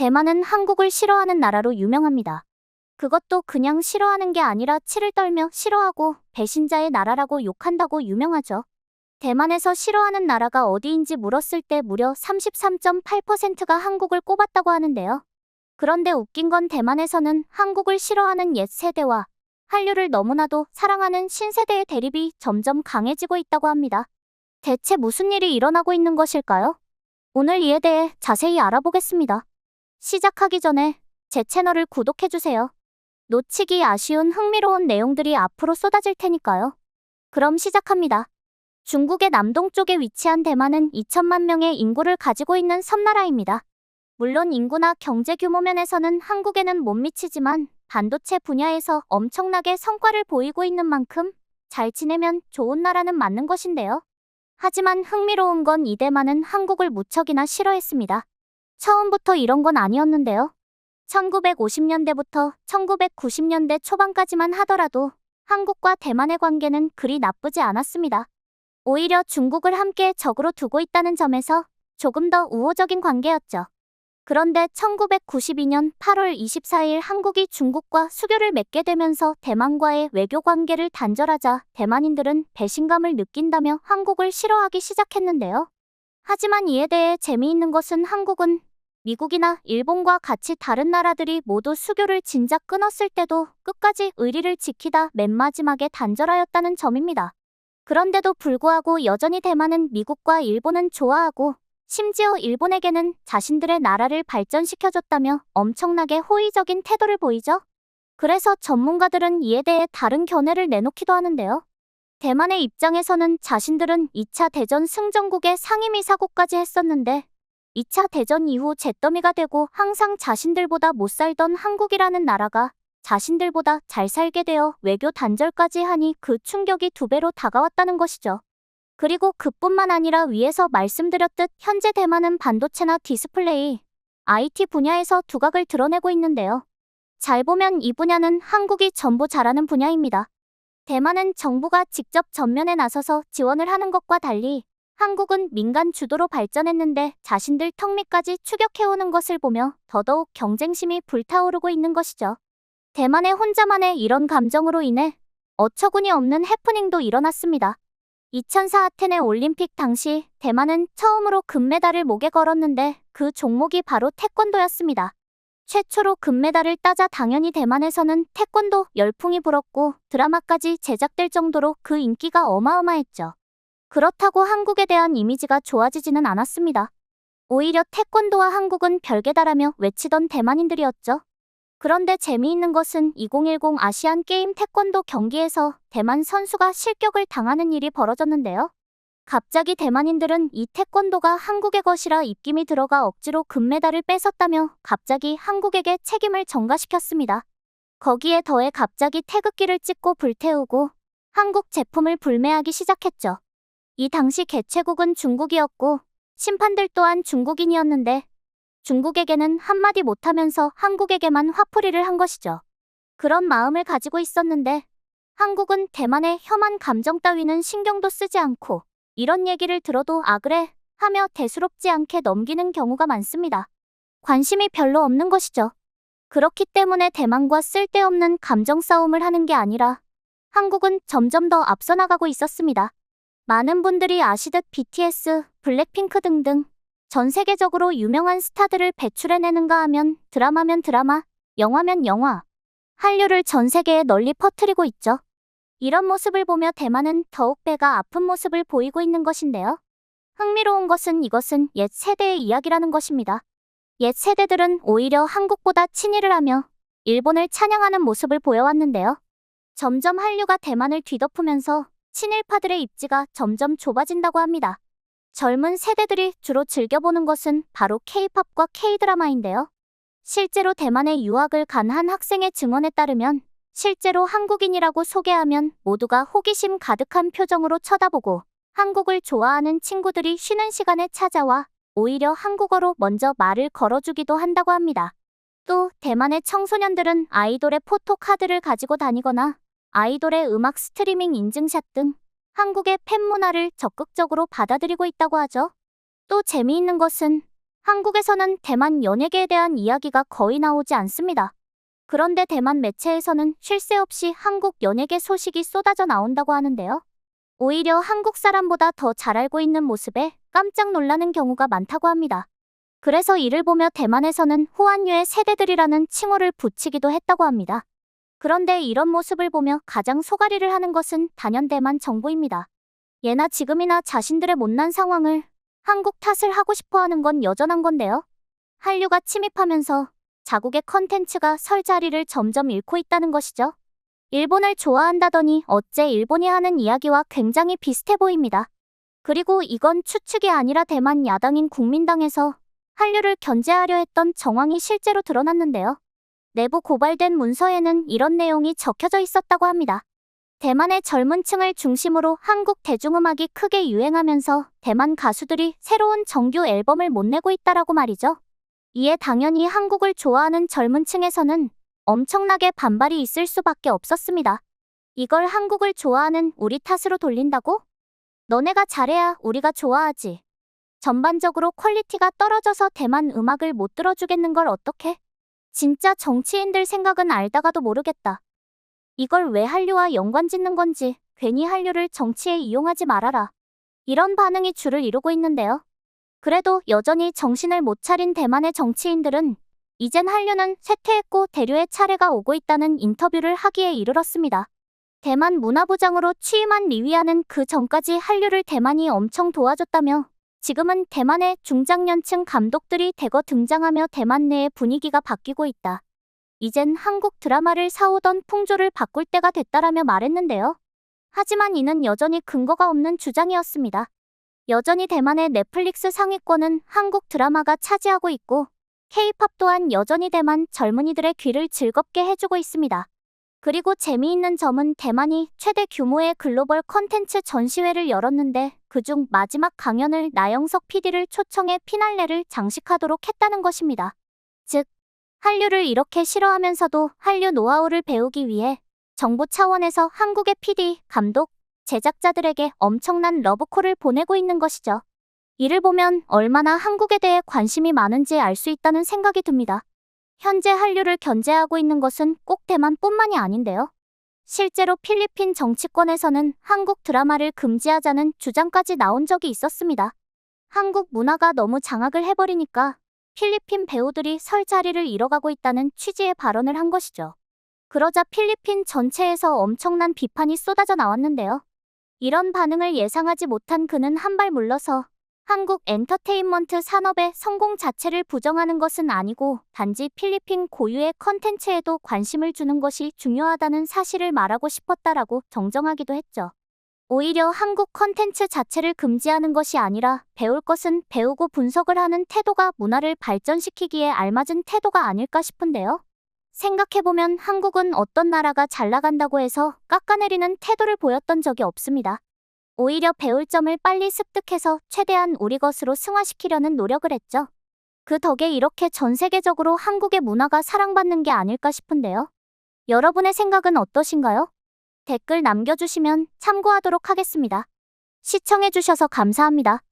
대만은 한국을 싫어하는 나라로 유명합니다. 그것도 그냥 싫어하는 게 아니라 치를 떨며 싫어하고 배신자의 나라라고 욕한다고 유명하죠. 대만에서 싫어하는 나라가 어디인지 물었을 때 무려 33.8%가 한국을 꼽았다고 하는데요. 그런데 웃긴 건 대만에서는 한국을 싫어하는 옛 세대와 한류를 너무나도 사랑하는 신세대의 대립이 점점 강해지고 있다고 합니다. 대체 무슨 일이 일어나고 있는 것일까요? 오늘 이에 대해 자세히 알아보겠습니다. 시작하기 전에 제 채널을 구독해주세요. 놓치기 아쉬운 흥미로운 내용들이 앞으로 쏟아질 테니까요. 그럼 시작합니다. 중국의 남동쪽에 위치한 대만은 2천만 명의 인구를 가지고 있는 섬나라입니다. 물론 인구나 경제 규모 면에서는 한국에는 못 미치지만 반도체 분야에서 엄청나게 성과를 보이고 있는 만큼 잘 지내면 좋은 나라는 맞는 것인데요. 하지만 흥미로운 건 이 대만은 한국을 무척이나 싫어했습니다. 처음부터 이런 건 아니었는데요. 1950년대부터 1990년대 초반까지만 하더라도 한국과 대만의 관계는 그리 나쁘지 않았습니다. 오히려 중국을 함께 적으로 두고 있다는 점에서 조금 더 우호적인 관계였죠. 그런데 1992년 8월 24일 한국이 중국과 수교를 맺게 되면서 대만과의 외교 관계를 단절하자 대만인들은 배신감을 느낀다며 한국을 싫어하기 시작했는데요. 하지만 이에 대해 재미있는 것은 한국은 미국이나 일본과 같이 다른 나라들이 모두 수교를 진작 끊었을 때도 끝까지 의리를 지키다 맨 마지막에 단절하였다는 점입니다. 그런데도 불구하고 여전히 대만은 미국과 일본은 좋아하고 심지어 일본에게는 자신들의 나라를 발전시켜줬다며 엄청나게 호의적인 태도를 보이죠. 그래서 전문가들은 이에 대해 다른 견해를 내놓기도 하는데요. 대만의 입장에서는 자신들은 2차 대전 승전국의 상임이사국까지 했었는데 2차 대전 이후 잿더미가 되고 항상 자신들보다 못 살던 한국이라는 나라가 자신들보다 잘 살게 되어 외교 단절까지 하니 그 충격이 두 배로 다가왔다는 것이죠. 그리고 그뿐만 아니라 위에서 말씀드렸듯 현재 대만은 반도체나 디스플레이, IT 분야에서 두각을 드러내고 있는데요. 잘 보면 이 분야는 한국이 전부 잘하는 분야입니다. 대만은 정부가 직접 전면에 나서서 지원을 하는 것과 달리 한국은 민간 주도로 발전했는데 자신들 턱 밑까지 추격해오는 것을 보며 더더욱 경쟁심이 불타오르고 있는 것이죠. 대만의 혼자만의 이런 감정으로 인해 어처구니 없는 해프닝도 일어났습니다. 2004 아테네 올림픽 당시 대만은 처음으로 금메달을 목에 걸었는데 그 종목이 바로 태권도였습니다. 최초로 금메달을 따자 당연히 대만에서는 태권도 열풍이 불었고 드라마까지 제작될 정도로 그 인기가 어마어마했죠. 그렇다고 한국에 대한 이미지가 좋아지지는 않았습니다. 오히려 태권도와 한국은 별개다라며 외치던 대만인들이었죠. 그런데 재미있는 것은 2010 아시안 게임 태권도 경기에서 대만 선수가 실격을 당하는 일이 벌어졌는데요. 갑자기 대만인들은 이 태권도가 한국의 것이라 입김이 들어가 억지로 금메달을 뺏었다며 갑자기 한국에게 책임을 전가시켰습니다. 거기에 더해 갑자기 태극기를 찍고 불태우고 한국 제품을 불매하기 시작했죠. 이 당시 개최국은 중국이었고 심판들 또한 중국인이었는데 중국에게는 한마디 못하면서 한국에게만 화풀이를 한 것이죠. 그런 마음을 가지고 있었는데 한국은 대만의 혐한 감정 따위는 신경도 쓰지 않고 이런 얘기를 들어도 아 그래 하며 대수롭지 않게 넘기는 경우가 많습니다. 관심이 별로 없는 것이죠. 그렇기 때문에 대만과 쓸데없는 감정 싸움을 하는 게 아니라 한국은 점점 더 앞서 나가고 있었습니다. 많은 분들이 아시듯 BTS, 블랙핑크 등등 전 세계적으로 유명한 스타들을 배출해내는가 하면 드라마면 드라마, 영화면 영화, 한류를 전 세계에 널리 퍼뜨리고 있죠. 이런 모습을 보며 대만은 더욱 배가 아픈 모습을 보이고 있는 것인데요. 흥미로운 것은 이것은 옛 세대의 이야기라는 것입니다. 옛 세대들은 오히려 한국보다 친일을 하며 일본을 찬양하는 모습을 보여왔는데요. 점점 한류가 대만을 뒤덮으면서 친일파들의 입지가 점점 좁아진다고 합니다. 젊은 세대들이 주로 즐겨보는 것은 바로 K-팝과 K-드라마인데요. 실제로 대만에 유학을 간 한 학생의 증언에 따르면 실제로 한국인이라고 소개하면 모두가 호기심 가득한 표정으로 쳐다보고 한국을 좋아하는 친구들이 쉬는 시간에 찾아와 오히려 한국어로 먼저 말을 걸어주기도 한다고 합니다. 또 대만의 청소년들은 아이돌의 포토카드를 가지고 다니거나 아이돌의 음악 스트리밍 인증샷 등 한국의 팬 문화를 적극적으로 받아들이고 있다고 하죠. 또 재미있는 것은 한국에서는 대만 연예계에 대한 이야기가 거의 나오지 않습니다. 그런데 대만 매체에서는 쉴 새 없이 한국 연예계 소식이 쏟아져 나온다고 하는데요. 오히려 한국 사람보다 더 잘 알고 있는 모습에 깜짝 놀라는 경우가 많다고 합니다. 그래서 이를 보며 대만에서는 호한유의 세대들이라는 칭호를 붙이기도 했다고 합니다. 그런데 이런 모습을 보며 가장 소가리를 하는 것은 단연 대만 정부입니다. 예나 지금이나 자신들의 못난 상황을 한국 탓을 하고 싶어 하는 건 여전한 건데요. 한류가 침입하면서 자국의 컨텐츠가 설 자리를 점점 잃고 있다는 것이죠. 일본을 좋아한다더니 어째 일본이 하는 이야기와 굉장히 비슷해 보입니다. 그리고 이건 추측이 아니라 대만 야당인 국민당에서 한류를 견제하려 했던 정황이 실제로 드러났는데요. 내부 고발된 문서에는 이런 내용이 적혀져 있었다고 합니다. 대만의 젊은 층을 중심으로 한국 대중음악이 크게 유행하면서 대만 가수들이 새로운 정규 앨범을 못 내고 있다라고 말이죠. 이에 당연히 한국을 좋아하는 젊은 층에서는 엄청나게 반발이 있을 수밖에 없었습니다. 이걸 한국을 좋아하는 우리 탓으로 돌린다고? 너네가 잘해야 우리가 좋아하지. 전반적으로 퀄리티가 떨어져서 대만 음악을 못 들어주겠는 걸 어떡해? 진짜 정치인들 생각은 알다가도 모르겠다. 이걸 왜 한류와 연관 짓는 건지 괜히 한류를 정치에 이용하지 말아라. 이런 반응이 줄을 이루고 있는데요. 그래도 여전히 정신을 못 차린 대만의 정치인들은 이젠 한류는 쇠퇴했고 대류의 차례가 오고 있다는 인터뷰를 하기에 이르렀습니다. 대만 문화부장으로 취임한 리위아는 그 전까지 한류를 대만이 엄청 도와줬다며 지금은 대만의 중장년층 감독들이 대거 등장하며 대만 내의 분위기가 바뀌고 있다. 이젠 한국 드라마를 사오던 풍조를 바꿀 때가 됐다라며 말했는데요. 하지만 이는 여전히 근거가 없는 주장이었습니다. 여전히 대만의 넷플릭스 상위권은 한국 드라마가 차지하고 있고 K-팝 또한 여전히 대만 젊은이들의 귀를 즐겁게 해주고 있습니다. 그리고 재미있는 점은 대만이 최대 규모의 글로벌 컨텐츠 전시회를 열었는데 그중 마지막 강연을 나영석 PD를 초청해 피날레를 장식하도록 했다는 것입니다. 즉, 한류를 이렇게 싫어하면서도 한류 노하우를 배우기 위해 정부 차원에서 한국의 PD, 감독, 제작자들에게 엄청난 러브콜을 보내고 있는 것이죠. 이를 보면 얼마나 한국에 대해 관심이 많은지 알 수 있다는 생각이 듭니다. 현재 한류를 견제하고 있는 것은 꼭 대만뿐만이 아닌데요. 실제로 필리핀 정치권에서는 한국 드라마를 금지하자는 주장까지 나온 적이 있었습니다. 한국 문화가 너무 장악을 해버리니까 필리핀 배우들이 설 자리를 잃어가고 있다는 취지의 발언을 한 것이죠. 그러자 필리핀 전체에서 엄청난 비판이 쏟아져 나왔는데요. 이런 반응을 예상하지 못한 그는 한 발 물러서 한국 엔터테인먼트 산업의 성공 자체를 부정하는 것은 아니고 단지 필리핀 고유의 컨텐츠에도 관심을 주는 것이 중요하다는 사실을 말하고 싶었다라고 정정하기도 했죠. 오히려 한국 컨텐츠 자체를 금지하는 것이 아니라 배울 것은 배우고 분석을 하는 태도가 문화를 발전시키기에 알맞은 태도가 아닐까 싶은데요. 생각해보면 한국은 어떤 나라가 잘 나간다고 해서 깎아내리는 태도를 보였던 적이 없습니다. 오히려 배울 점을 빨리 습득해서 최대한 우리 것으로 승화시키려는 노력을 했죠. 그 덕에 이렇게 전 세계적으로 한국의 문화가 사랑받는 게 아닐까 싶은데요. 여러분의 생각은 어떠신가요? 댓글 남겨주시면 참고하도록 하겠습니다. 시청해주셔서 감사합니다.